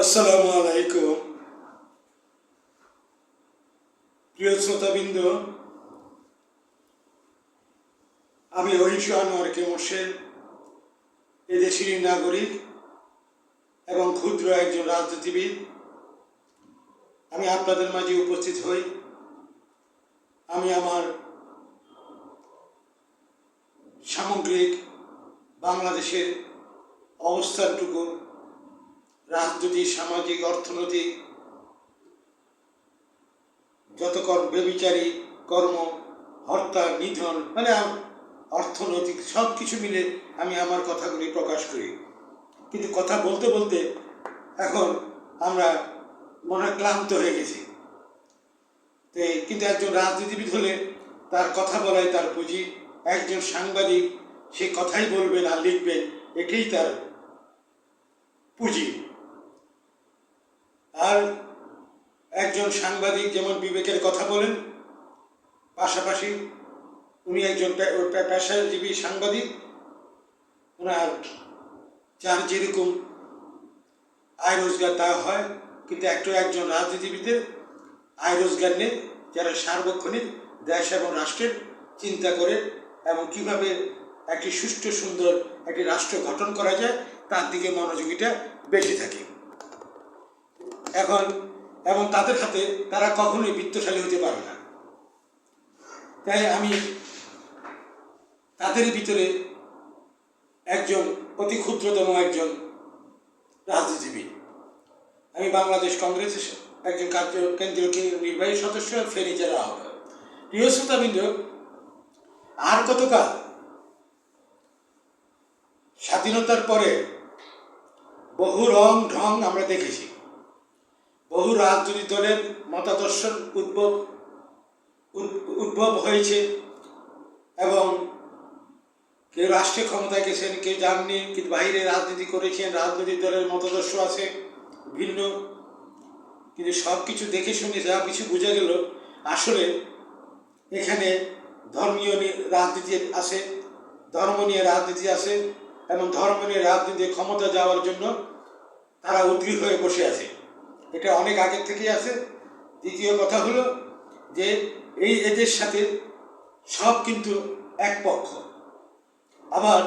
আসসালামু আলাইকুম প্রিয় শ্রোতাবৃন্দ, আমি অহিংস আনোয়ার কে মোর্শেদ, এদেশেরই নাগরিক এবং ক্ষুদ্র একজন রাজনীতিবিদ। আমি আপনাদের মাঝে উপস্থিত হই। আমি আমার সামগ্রিক বাংলাদেশের অবস্থানটুকু রাজনৈতিক, সামাজিক, অর্থনৈতিক, যত কর্ম বেবিচারী কর্ম হত্যা নিধন মানে অর্থনৈতিক সব কিছু মিলে আমি আমার কথাগুলি প্রকাশ করি। কিন্তু কথা বলতে বলতে এখন আমরা মনে ক্লান্ত হয়ে গেছি। তো কিন্তু একজন রাজনীতিবিদ হলে তার কথা বলাই তার পুঁজি, একজন সাংবাদিক সে কথাই বলবেন আর লিখবেন এটাই তার পুঁজি। আর একজন সাংবাদিক যেমন বিবেকের কথা বলেন, পাশাপাশি উনি একজন পেশাজীবী সাংবাদিক ওনার যার যেরকম আয় রোজগার তা হয়, কিন্তু একটু একজন রাজনীতিবিদের আয় রোজগার নেই, যারা সার্বক্ষণিক দেশ এবং রাষ্ট্রের চিন্তা করে এবং কীভাবে একটি সুষ্ঠু, সুন্দর একটি রাষ্ট্র গঠন করা যায়, তার দিকে মনোযোগীটা বেশি থাকে। এখন, এবং তাদের হাতে তারা কখনোই বিত্তশালী হতে পারে না। তাই আমি তাদের ভিতরে একজন অতি ক্ষুদ্রতম একজন রাজনীতিবিদ। আমি বাংলাদেশ কংগ্রেসের একজন কার্য, কেন্দ্রীয় নির্বাহী সদস্য ফেরি জেলা আহ্বায়ক। প্রিয় শ্রোতাবৃন্দ, আর কতকাল স্বাধীনতার পরে বহু রং ঢং আমরা দেখেছি। বহু রাজনৈতিক দলের মতাদর্শন উদ্ভব উদ্ভব হয়েছে এবং কেউ রাষ্ট্রীয় ক্ষমতায় গেছেন, কেউ যাননি, কিন্তু বাইরে রাজনীতি করেছেন, রাজনৈতিক দলের মতাদর্শ আছে, ভিন্ন। কিন্তু সব কিছু দেখে শুনে যা কিছু বোঝা গেল, আসলে এখানে ধর্মীয় রাজনীতি আছে, ধর্ম নিয়ে রাজনীতি আছে এবং ধর্ম নিয়ে রাজনীতি ক্ষমতা যাওয়ার জন্য তারা উদ্গ্রীব হয়ে বসে আছে। এটা অনেক আগের থেকেই আছে। দ্বিতীয় কথা হলো যে এই এদের সাথে সব কিন্তু এক পক্ষ। আবার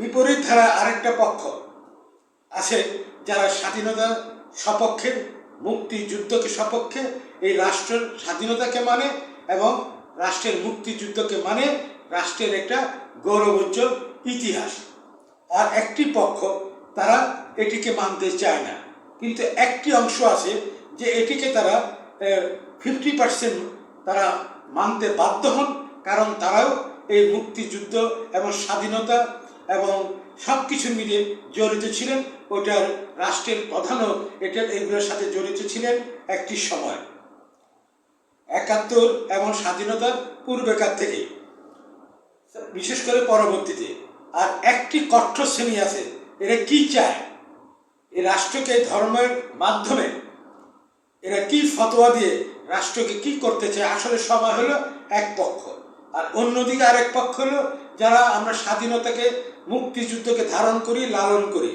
বিপরীত ধারা আরেকটা পক্ষ আছে যারা স্বাধীনতা সপক্ষে, মুক্তিযুদ্ধকে সপক্ষে এই রাষ্ট্রের স্বাধীনতাকে মানে এবং রাষ্ট্রের মুক্তিযুদ্ধকে মানে রাষ্ট্রের একটা গৌরবোজ্জ্বল ইতিহাস। আর একটি পক্ষ তারা এটিকে মানতে চায় না। কিন্তু একটি অংশ আছে যে এটিকে তারা ফিফটি পার্সেন্ট তারা মানতে বাধ্য হন, কারণ তারাও এই মুক্তিযুদ্ধ এবং স্বাধীনতা এবং সব কিছু মিলে জড়িত ছিলেন। ওটার রাষ্ট্রের প্রধানও এটার, এগুলোর সাথে জড়িত ছিলেন একটি সময়। একাত্তর এবং স্বাধীনতার পূর্বেকার থেকে। বিশেষ করে পরবর্তীতে। আর একটি কঠোর শ্রেণি আছে, এরা কি চায়? এই রাষ্ট্রকে ধর্মের মাধ্যমে এরা কি ফতোয়া দিয়ে রাষ্ট্রকে কি করতে চায়, আসলে সময় হলো এক পক্ষ। আর অন্যদিকে আরেক পক্ষ হলো যারা আমরা স্বাধীনতাকে, মুক্তিযুদ্ধকে ধারণ করি, লালন করি।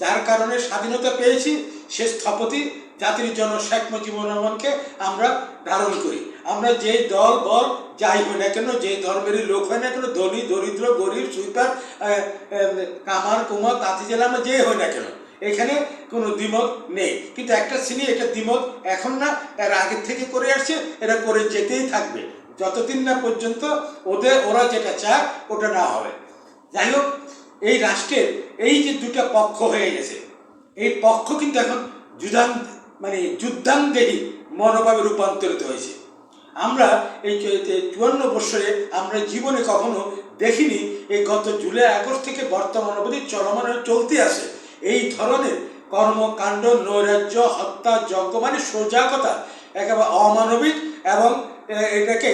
যার কারণে স্বাধীনতা পেয়েছি, সে স্থপতি জাতির জন্য শেখ মুজিবুর রহমানকে আমরা ধারণ করি। আমরা যে দল, বল যাই হই না কেন যে ধর্মেরই লোক হয় না কেন, ধনী, দরিদ্র, গরিব, সুইপার কামার, কুমার, তাঁতি জেলা, আমরা যে হই না কেন এখানে কোনো দ্বিমত নেই। কিন্তু একটা শ্রেণি এটা দ্বিমত এখন না, এর আগের থেকে করে আসছে, এরা করে যেতেই থাকবে। যতদিন না পর্যন্ত ওদের, ওরা যেটা চায়, ওটা না হবে। যাই হোক, এই রাষ্ট্রের এই যে দুটা পক্ষ হয়ে গেছে, এই পক্ষ কিন্তু এখন যুদান মানে যুদ্ধাঙ্গেহী মনোভাবে রূপান্তরিত হয়েছে। আমরা এই চুয়ান্ন বৎসরে আমরা জীবনে কখনো দেখিনি, এই গত জুলাই আগস্ট থেকে বর্তমান অবধি চলমান চলতে আছে। এই ধরনের কর্মকাণ্ড, নৈরাজ্য, হত্যা, যজ্ঞ মানে সোজা একেবারে অমানবিক এবং এটাকে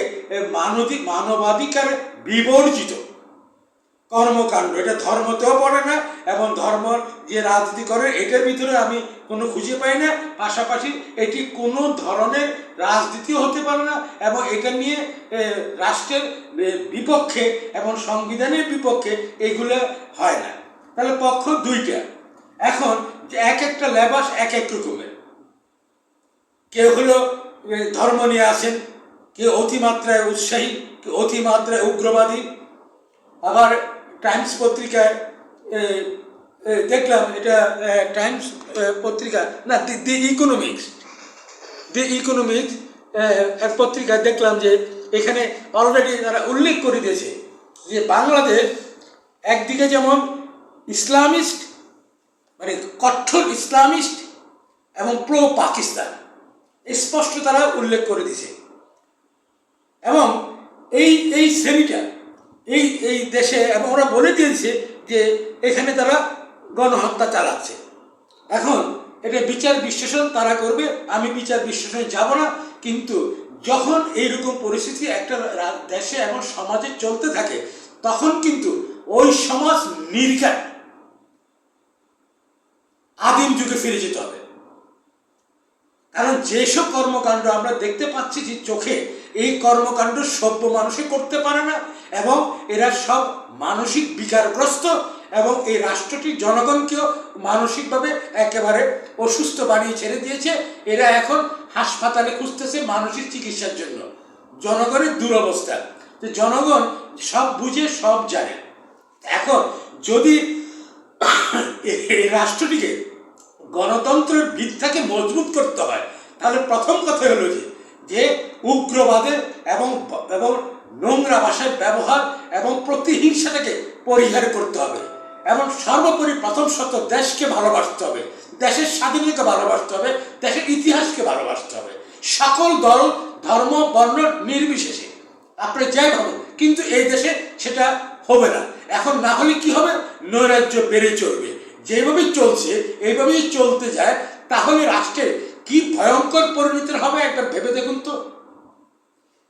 মানবিক, মানবাধিকার বিবর্জিত কর্মকাণ্ড। এটা ধর্মতেও পড়ে না এবং ধর্ম যে রাজনীতি করে, এটার ভিতরে আমি কোনো খুঁজে পাই না। পাশাপাশি এটি কোনো ধরনের রাজনীতিও হতে পারে না এবং এটা নিয়ে রাষ্ট্রের বিপক্ষে এবং সংবিধানের বিপক্ষে এগুলো হয় না। তাহলে পক্ষ দুইটা। এখন এক একটা লেবাস এক এক রকমের। কেউ হলো ধর্ম নিয়ে আসেন, কেউ অতিমাত্রায় উৎসাহী, কেউ অতিমাত্রায় উগ্রবাদী। আবার টাইমস পত্রিকায় দেখলাম এটা টাইমস পত্রিকা, না, দি দি ইকোনমিক্স। দি ইকোনমিক্স এক পত্রিকায় দেখলাম যে এখানে অলরেডি তারা উল্লেখ করে দিয়েছে যে বাংলাদেশ একদিকে যেমন ইসলামিস্ট মানে কঠোর ইসলামিস্ট এবং প্রো পাকিস্তান স্পষ্ট তারা উল্লেখ করে দিয়েছে। এবং এই এই শ্রেণীটা, এই এই দেশে এবং ওরা বলে দিয়েছে যে এখানে তারা গণহত্যা চালাচ্ছে। এখন এটা বিচার বিশ্লেষণ তারা করবে, আমি বিচার বিশ্লেষণে যাব না, কিন্তু যখন এইরকম পরিস্থিতি একটা দেশে এবং সমাজে চলতে থাকে, তখন কিন্তু ওই সমাজ নির্ঘাত। আদিম যুগে ফিরে যেতে হবে। কারণ যেসব কর্মকাণ্ড আমরা দেখতে পাচ্ছি যে চোখে, এই কর্মকাণ্ড সভ্য মানুষে করতে পারে না এবং এরা সব মানসিক বিকারগ্রস্ত এবং এই রাষ্ট্রটি জনগণকেও মানসিকভাবে একেবারে অসুস্থ বানিয়ে ছেড়ে দিয়েছে। এরা এখন হাসপাতালে খুঁজতেছে মানসিক চিকিৎসার জন্য। জনগণের দুরবস্থা। যে জনগণ সব বুঝে, সব জানে। এখন যদি এই রাষ্ট্রটিকে গণতন্ত্রের ভিত্তাকে মজবুত করতে হয়। তাহলে প্রথম কথা হলো যে যে উগ্রবাদের এবং এবং নোংরা ভাষার ব্যবহার এবং প্রতিহিংসাটাকে পরিহার করতে হবে এবং সর্বোপরি প্রথম শত দেশকে ভালোবাসতে হবে, দেশের স্বাধীনতাকে ভালোবাসতে হবে, দেশের ইতিহাসকে ভালোবাসতে হবে। সকল দল, ধর্ম, বর্ণ নির্বিশেষে। আপনি যাই ভাবুন, কিন্তু এই দেশে সেটা হবে না। এখন না হলে কি হবে? নৈরাজ্য বেড়ে চলবে। যেভাবে চলছে, এইভাবেই চলতে যায়। তাহলে রাষ্ট্রের কি ভয়ঙ্কর পরিণতি হবে একটা ভেবে দেখুন তো।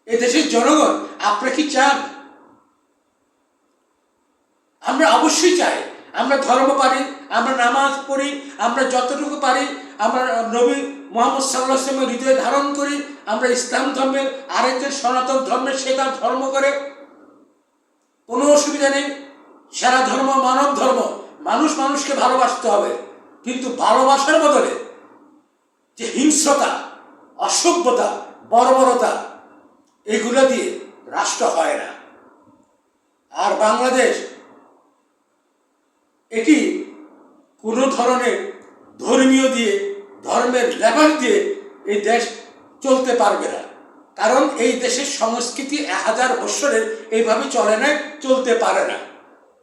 এ দেশের জনগণ, আপনারা কি চান? আমরা অবশ্যই চাই। আমরা ধর্ম পারি, আমরা নামাজ পড়ি, আমরা যতটুকু পারি, আমরা নবী মোহাম্মদ সাল্লাহ আসলামের হৃদয়ে ধারণ করি, আমরা ইসলাম ধর্মের আরেকজন সনাতন ধর্মের সে তার ধর্ম করে। কোনো অসুবিধা নেই। সারা ধর্ম মানব ধর্ম। মানুষ মানুষকে ভালোবাসতে হবে, কিন্তু ভালোবাসার বদলে যে হিংস্রতা, অসভ্যতা, বর্বরতা, এগুলো দিয়ে রাষ্ট্র হয় না। আর বাংলাদেশ এটি কোনো ধরনের ধর্মীয় দিয়ে, ধর্মের লেভেল দিয়ে এই দেশ চলতে পারবে না। কারণ এই দেশের সংস্কৃতি এক হাজার বৎসরের এইভাবে চলে না চলতে পারে না।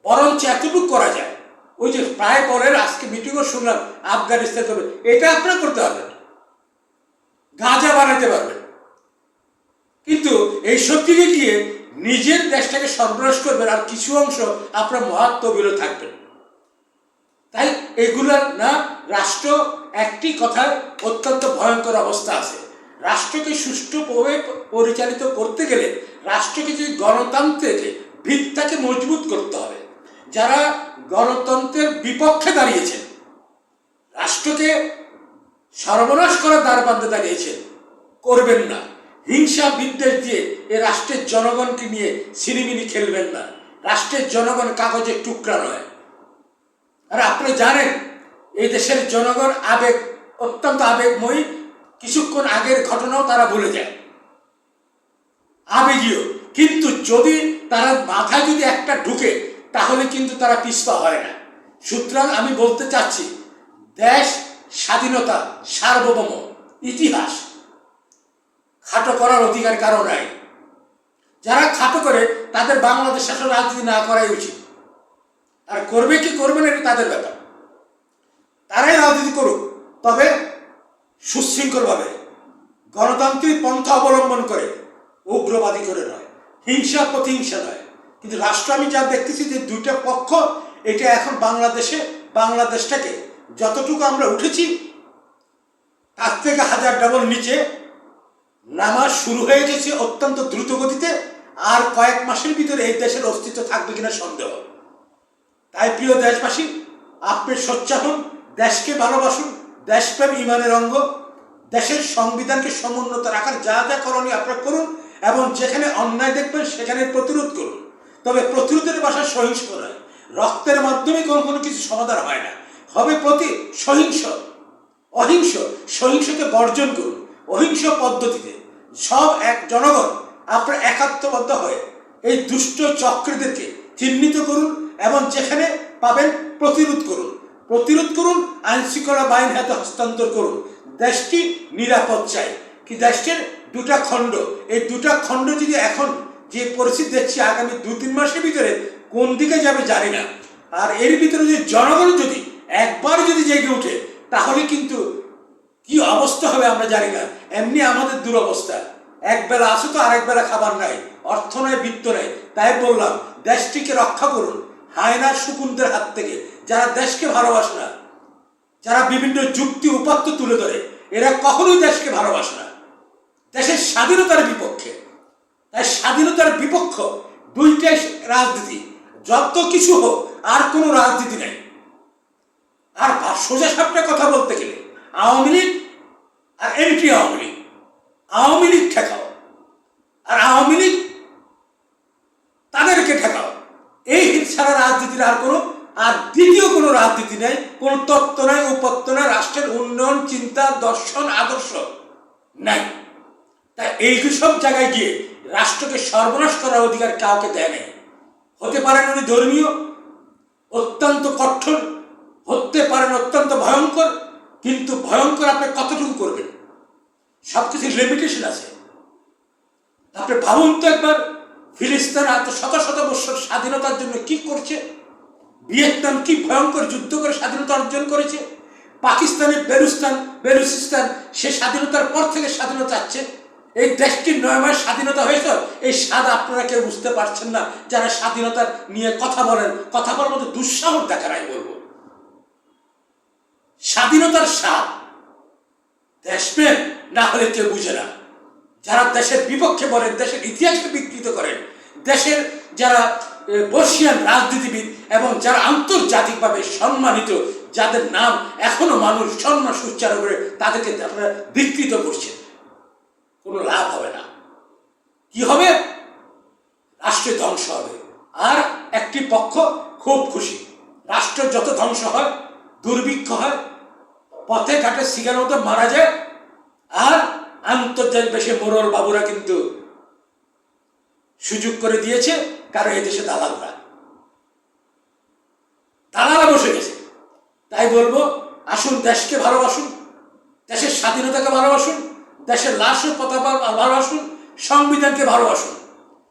বরঞ্চ এতটুকু করা যায়। ওই যে প্রায় পরের আজকে মিটিংও শুনলাম, আফগানিস্তান করবে এটা আপনারা করতে পারবেন। গাঁজা বানাতে পারবেন। কিন্তু এই দিকে গিয়ে নিজের দেশটাকে সর্বনাশ করবেন আর কিছু অংশ আপনার মহাত্মবিরত থাকবেন। তাই এগুলার না, রাষ্ট্র একটি কথার অত্যন্ত ভয়ঙ্কর অবস্থা আছে। রাষ্ট্রকে সুষ্ঠুভাবে পরিচালিত করতে গেলে রাষ্ট্রকে যদি গণতন্ত্রের ভিত্তাকে মজবুত করতে হবে। যারা গণতন্ত্রের বিপক্ষে দাঁড়িয়েছেন, রাষ্ট্রকে সর্বনাশ করার দ্বার বান্ধে দাঁড়িয়েছেন, করবেন না। হিংসা বিদ্বেষ দিয়ে এ রাষ্ট্রের জনগণকে নিয়ে সিনেমিনি খেলবেন না। রাষ্ট্রের জনগণ কাগজের টুকরা নয়। আর আপনি জানেন, এই দেশের জনগণ আবেগ, অত্যন্ত আবেগময়ী। কিছুক্ষণ আগের ঘটনাও তারা ভুলে যায়। আবেগীয়। কিন্তু যদি তারা মাথায় যদি একটা ঢুকে তাহলে কিন্তু তারা পিছপা হয় না। সুতরাং আমি বলতে চাচ্ছি, দেশ, স্বাধীনতা, সার্বভৌম, ইতিহাস খাটো করার অধিকার কারও নাই। যারা খাটো করে, তাদের বাংলাদেশ শাসন রাজনীতি না করাই উচিত। আর করবে কি করবে না, এটা তাদের ব্যাপার। তারাই রাজনীতি করুক, তবে সুশৃঙ্খলভাবে গণতান্ত্রিক পন্থা অবলম্বন করে উগ্রবাদী করে নয়, হিংসা প্রতিহিংসা নয়। কিন্তু রাষ্ট্র আমি যা দেখতেছি যে দুইটা পক্ষ, এটা এখন বাংলাদেশে, বাংলাদেশটাকে যতটুকু আমরা উঠেছি, তার থেকে হাজার ডাবল নিচে নামা শুরু হয়ে গেছে অত্যন্ত দ্রুত গতিতে আর কয়েক মাসের ভিতরে এই দেশের অস্তিত্ব থাকবে কিনা সন্দেহ। তাই প্রিয় দেশবাসী, আপনি সোচ্চা হন, দেশকে ভালোবাসুন, দেশপ্রেম ইমানের অঙ্গ, দেশের সংবিধানকে সমুন্নত রাখার যা যা করণীয় আপনারা করুন এবং যেখানে অন্যায় দেখবেন সেখানে প্রতিরোধ করুন। তবে প্রতিরোধের ভাষা সহিংস নয়। রক্তের মাধ্যমে কোনো কোনো কিছু সমাধান হয় না। হবে প্রতি সহিংস। অহিংস, সহিংসকে বর্জন করুন। অহিংস পদ্ধতিতে সব এক জনগণ আপনার একাত্মবদ্ধ হয়ে এই দুষ্ট চক্রদেরকে চিহ্নিত করুন এবং যেখানে পাবেন প্রতিরোধ করুন। প্রতিরোধ করুন আইন শৃঙ্খলা বাহিনী হাতে হস্তান্তর করুন। দেশটি নিরাপদ চাই। কি দেশটির দুটা খণ্ড? এই দুটা খণ্ড যদি এখন যে পরিস্থিতি দেখছি আগামী দু তিন মাসের ভিতরে কোন দিকে যাবে জানি না। আর এর ভিতরে যদি জনগণ যদি একবার যদি জেগে ওঠে, তাহলে কিন্তু কি অবস্থা হবে আমরা জানি না। এমনি আমাদের দুরবস্থা। এক বেলা আসে তো আরেক বেলা খাবার নাই, অর্থ নাই, বৃত্ত নাই। তাই বললাম, দেশটিকে রক্ষা করুন হায়নার শুকুনদের হাত থেকে, যারা দেশকে ভালোবাসে না, যারা বিভিন্ন যুক্তি উপাত্ত তুলে ধরে, এরা কখনোই দেশকে ভালোবাসে না। দেশের স্বাধীনতার বিপক্ষে। তাই স্বাধীনতার বিপক্ষ দুইটাই রাজনীতি, যত কিছু হোক, আর কোনো রাজনীতি নাই। আর সোজা সাপটা কথা বলতে গেলে, আওয়ামী লীগ আর এন্টি আওয়ামী লীগ। আওয়ামী লীগ ঠেকাও, আর আওয়ামী লীগ তাদেরকে ঠেকাও। এই ছাড়া রাজনীতির আর কোনো, আর দ্বিতীয় কোনো রাজনীতি নাই, কোনো তত্ত্ব নাই উপত্য নাই, রাষ্ট্রের উন্নয়ন, চিন্তা, দর্শন, আদর্শ নাই। তাই এই সব জায়গায় গিয়ে রাষ্ট্রকে সর্বনাশ করার অধিকার কাউকে দেয় নাই। হতে পারেন উনি ধর্মীয়, অত্যন্ত কঠোর, হতে পারেন অত্যন্ত ভয়ঙ্কর, কিন্তু ভয়ঙ্কর আপনি কতটুকু করবেন? সব কিছুর লিমিটেশন আছে। আপনি ভাবুন তো একবার, ফিলিস্তিন এত শত শত বছর স্বাধীনতার জন্য কি করছে? ভিয়েতনাম কি ভয়ঙ্কর যুদ্ধ করে স্বাধীনতা অর্জন করেছে? পাকিস্তানের বেলুস্তান বেলুচিস্তান সে স্বাধীনতার পর থেকে স্বাধীনতা চাচ্ছে। এই দেশটির নয় মাস স্বাধীনতা হয়েছে, এই স্বাদ আপনারা কেউ বুঝতে পারছেন না। যারা স্বাধীনতার নিয়ে কথা বলেন, কথা বলার মতো দুঃসাহস দেখার আমি বলব। স্বাধীনতার স্বাদ দেশপ্রেম না হলে কেউ বুঝে না। যারা দেশের বিপক্ষে বলেন, দেশের ইতিহাসকে বিকৃত করেন, দেশের যারা বর্ষিয়ান রাজনীতিবিদ এবং যারা আন্তর্জাতিকভাবে সম্মানিত, যাদের নাম এখনও মানুষ, সম্মান উচ্চারণ করে তাদেরকে আপনারা বিকৃত করছেন। কোনো লাভ হবে না। কি হবে? রাষ্ট্রের ধ্বংস হবে। আর একটি পক্ষ খুব খুশি। রাষ্ট্র যত ধ্বংস হয়, দুর্ভিক্ষ হয়, পথে ঘাটে শিকার মতো মারা যায়, আর আন্তর্জাতিক বেশি মোরল বাবুরা কিন্তু সুযোগ করে দিয়েছে কারণ এই দেশে দালালরা দালালা বসে গেছে। তাই বলব, আসুন দেশকে ভালোবাসুন, দেশের স্বাধীনতাকে ভালোবাসুন দেশের লাশ ও পতাকা ভালোবাসুন সংবিধানকে ভালোবাসুন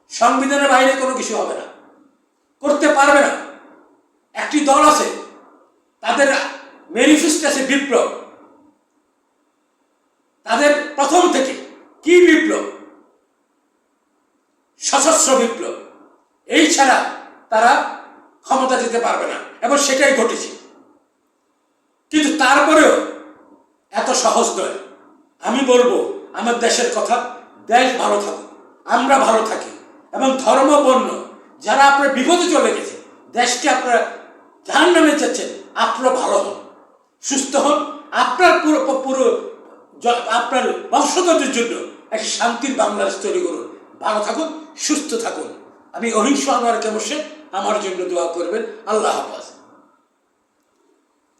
সংবিধানের বাইরে কোনো কিছু হবে না। করতে পারবে না। একটি দল আছে, তাদের ম্যানিফেস্টো আছে বিপ্লব। তাদের প্রথম থেকে কি বিপ্লব? সশস্ত্র বিপ্লব। এই ছাড়া তারা ক্ষমতা দিতে পারবে না, এবং সেটাই ঘটেছে। কিন্তু তারপরেও এত সহজ নয়। আমি বলব, আমার দেশের কথা, দেশ ভালো থাকুক, আমরা ভালো থাকি। এবং ধর্ম বর্ণ, যারা আপনার বিপদে চলে গেছে, দেশকে আপনারা জাহান নামে চাচ্ছেন আপনারা ভালো হন, সুস্থ হন। আপনার পুরো পুরো আপনার বংশধরদের জন্য একটি শান্তির বাংলাদেশ তৈরি করুন। ভালো থাকুন, সুস্থ থাকুন। আমি অহিংস আনোয়ারকে বসে আমার জন্য দোয়া করবেন। আল্লাহ হাফাজ।